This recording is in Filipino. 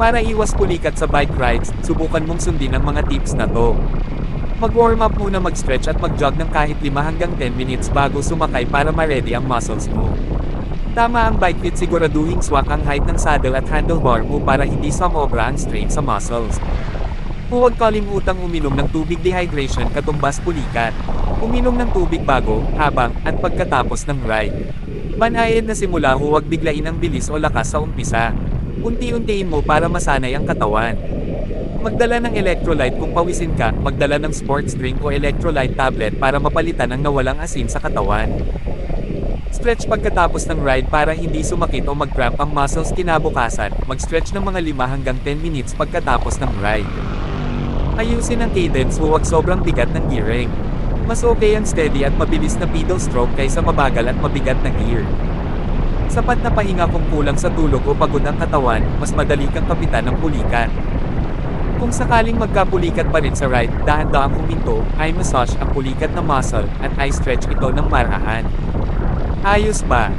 Para iwas pulikat sa bike rides, subukan mong sundin ang mga tips na to. Mag-warm up muna mag-stretch at mag-jog ng kahit 5 hanggang 10 minutes bago sumakay para ma-ready ang muscles mo. Tama ang bike fit siguraduhing swak ang height ng saddle at handlebar mo para hindi sumobra ang strain sa muscles. Huwag kalimutang uminom ng tubig dehydration katumbas pulikat. Uminom ng tubig bago, habang, at pagkatapos ng ride. Banayad na simula huwag biglain ang bilis o lakas sa umpisa. Unti-untiin mo para masanay ang katawan. Magdala ng electrolyte kung pawisin ka, magdala ng sports drink o electrolyte tablet para mapalitan ang nawalang asin sa katawan. Stretch pagkatapos ng ride para hindi sumakit o mag-cramp ang muscles kinabukasan, mag-stretch ng mga 5 hanggang 10 minutes pagkatapos ng ride. Ayusin ang cadence huwag sobrang bigat ng gearing. Mas okay ang steady at mabilis na pedal stroke kaysa mabagal at mabigat na gear. Sapat na pahinga kung kulang sa tulog o pagod ang katawan, mas madali kang kapitan ng pulikan. Kung sakaling magkapulikat pa rin sa ride, dahan-dahang huminto, eye massage ang pulikat na muscle, at eye stretch ito ng marahan. Ayos ba?